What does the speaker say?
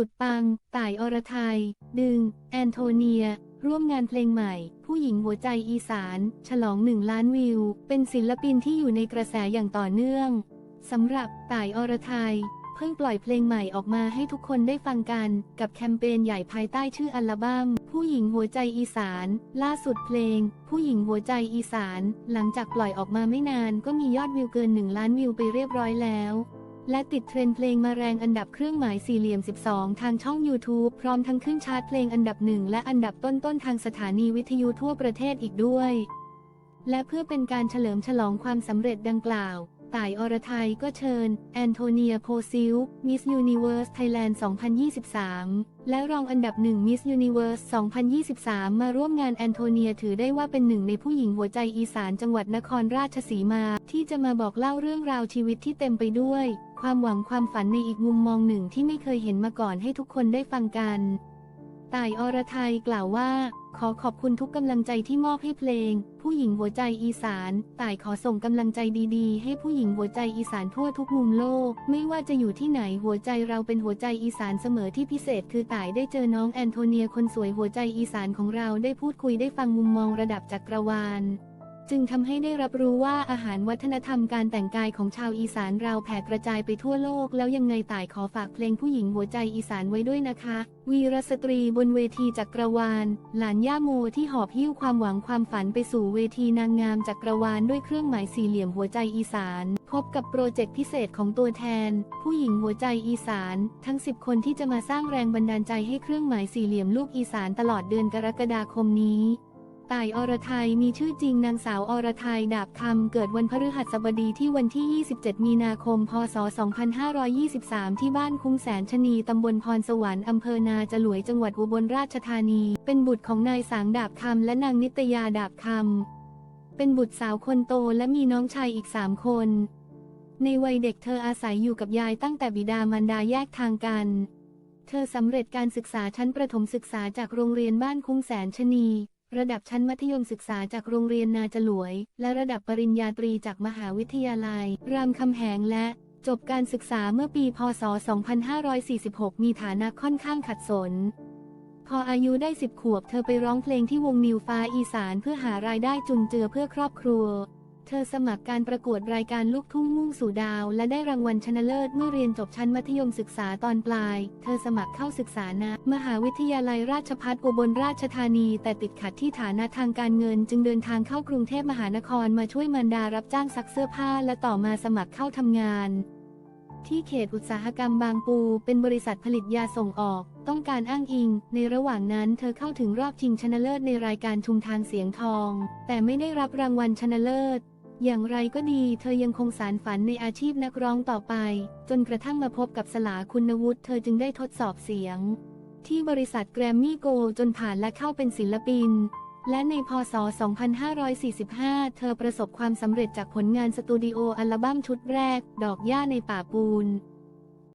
สุดปัง ต่ายอรไทย ดึง แอนโทเนีย ร่วมงานเพลงใหม่ ผู้หญิงหัวใจอีสาน ฉลองหนึ่งล้านวิว เป็นศิลปินที่อยู่ในกระแสอย่างต่อเนื่อง สำหรับต่ายอรไทย เพิ่งปล่อยเพลงใหม่ออกมาให้ทุกคนได้ฟังกัน กับแคมเปญใหญ่ภายใต้ชื่ออัลบั้ม ผู้หญิงหัวใจอีสาน ล่าสุดเพลง ผู้หญิงหัวใจอีสาน หลังจากปล่อยออกมาไม่นานก็มียอดวิวเกิน1ล้านวิวไปเรียบร้อยแล้ว และติดเทรนด์เพลงมาแรงอันดับเครื่องหมายสี่เหลี่ยม 12 ทางช่อง YouTube พร้อมทั้งขึ้นชาร์ตเพลงอันดับหนึ่งและอันดับต้นๆทางสถานีวิทยุทั่วประเทศอีกด้วย และเพื่อเป็นการเฉลิมฉลองความสำเร็จดังกล่าวต่ายอรไทยก็เชิญ แอนโทเนียโพซิลมิสยูนิเว r ร์สไทยแลนด์ 2023 และรองอันดับหนึ่งมิสยูนิเว r ร์ส 2023 มาร่วมงานแอนโทเนียถือได้ว่าเป็นหนึ่งในผู้หญิงหัวใจอีสานจังหวัดนครราชสีมา ที่จะมาบอกเล่าเรื่องราวชีวิตที่เต็มไปด้วย ความหวังความฝันในอีกมุมมองหนึ่งที่ไม่เคยเห็นมาก่อนให้ทุกคนได้ฟังกัน ต่ายอรไทยกล่าวว่า ขอขอบคุณทุกกำลังใจที่มอบให้เพลง ผู้หญิงหัวใจอีสาน ต่ายขอส่งกำลังใจดีๆ ให้ผู้หญิงหัวใจอีสานทั่วทุกมุมโลก ไม่ว่าจะอยู่ที่ไหนหัวใจเราเป็นหัวใจอีสานเสมอที่พิเศษ คือต่ายได้เจอน้องแอนโทเนียคนสวยหัวใจอีสานของเราได้พูดคุยได้ฟังมุมมองระดับจักรวาล จึงทำให้ได้รับรู้ว่าอาหารวัฒนธรรมการแต่งกายของชาวอีสานเราแผ่กระจายไปทั่วโลก แล้วยังไงต่ายขอฝากเพลงผู้หญิงหัวใจอีสานไว้ด้วยนะคะ วีรสตรีบนเวทีจักรวาล หลานย่าโมที่หอบหิ้วความหวังความฝันไปสู่เวทีนางงามจักรวาลด้วยเครื่องหมายสี่เหลี่ยมหัวใจอีสาน พบกับโปรเจกต์พิเศษของตัวแทน ผู้หญิงหัวใจอีสาน ทั้ง 10 คนที่จะมาสร้างแรงบันดาลใจให้เครื่องหมายสี่เหลี่ยมลูกอีสานตลอดเดือนกรกฎาคมนี้ ต่ายอรไทยมีชื่อจริงนางสาวอรไทยดาบคำเกิดวันพฤหัสบดีที่วันที่ 27 มีนาคม พศ 2523 ที่บ้านคุ้งแสนชะนีตำบลพรสวรรค์อำเภอนาจลวยจังหวัดอุบลราชธานี เป็นบุตรของนายสางดาบคำและนางนิตยาดาบคำ เป็นบุตรสาวคนโตและมีน้องชายอีกสามคน ในวัยเด็กเธออาศัยอยู่กับยายตั้งแต่บิดามารดาแยกทางกันเธอสำเร็จการศึกษาชั้นประถมศึกษาจากโรงเรียนบ้านคุ้งแสนชะนี ระดับชั้นมัธยมศึกษาจากโรงเรียนนาจลวย และระดับปริญญาตรีจากมหาวิทยาลัย รามคำแหงและจบการศึกษาเมื่อปี พศ 2546 มีฐานะค่อนข้างขัดสน พออายุได้ 10 ขวบ เธอไปร้องเพลงที่วงนิวฟ้าอีสานเพื่อหารายได้จุนเจือเพื่อครอบครัว เธอสมัครการประกวดรายการลูกทุ่งมุ่งสู่ดาว และได้รางวัลชนะเลิศเมื่อเรียนจบชั้นมัธยมศึกษาตอนปลาย เธอสมัครเข้าศึกษาณมหาวิทยาลัยราชภัฏอุบลราชธานี แต่ติดขัดที่ฐานะทางการเงิน จึงเดินทางเข้ากรุงเทพมหานครมาช่วยมารดารับจ้างซักเสื้อผ้า และต่อมาสมัครเข้าทำงาน ที่เขตอุตสาหกรรมบางปู เป็นบริษัทผลิตยาส่งออกต้องการอ้างอิง ในระหว่างนั้นเธอเข้าถึงรอบชิงชนะเลิศในรายการชุมทางเสียงทอง แต่ไม่ได้รับรางวัลชนะเลิศ อย่างไรก็ดีเธอยังคงสารฝันในอาชีพนักร้องต่อไป จนกระทั่งมาพบกับสลาคุณวุฒิเธอจึงได้ทดสอบเสียง ที่บริษัทแกรมมี่โกจนผ่านและเข้าเป็นศิลปิน และในพศ 2545 เธอประสบความสำเร็จจากผลงานสตูดิโออัลบั้มชุดแรก ดอกหญ้าในป่าปูน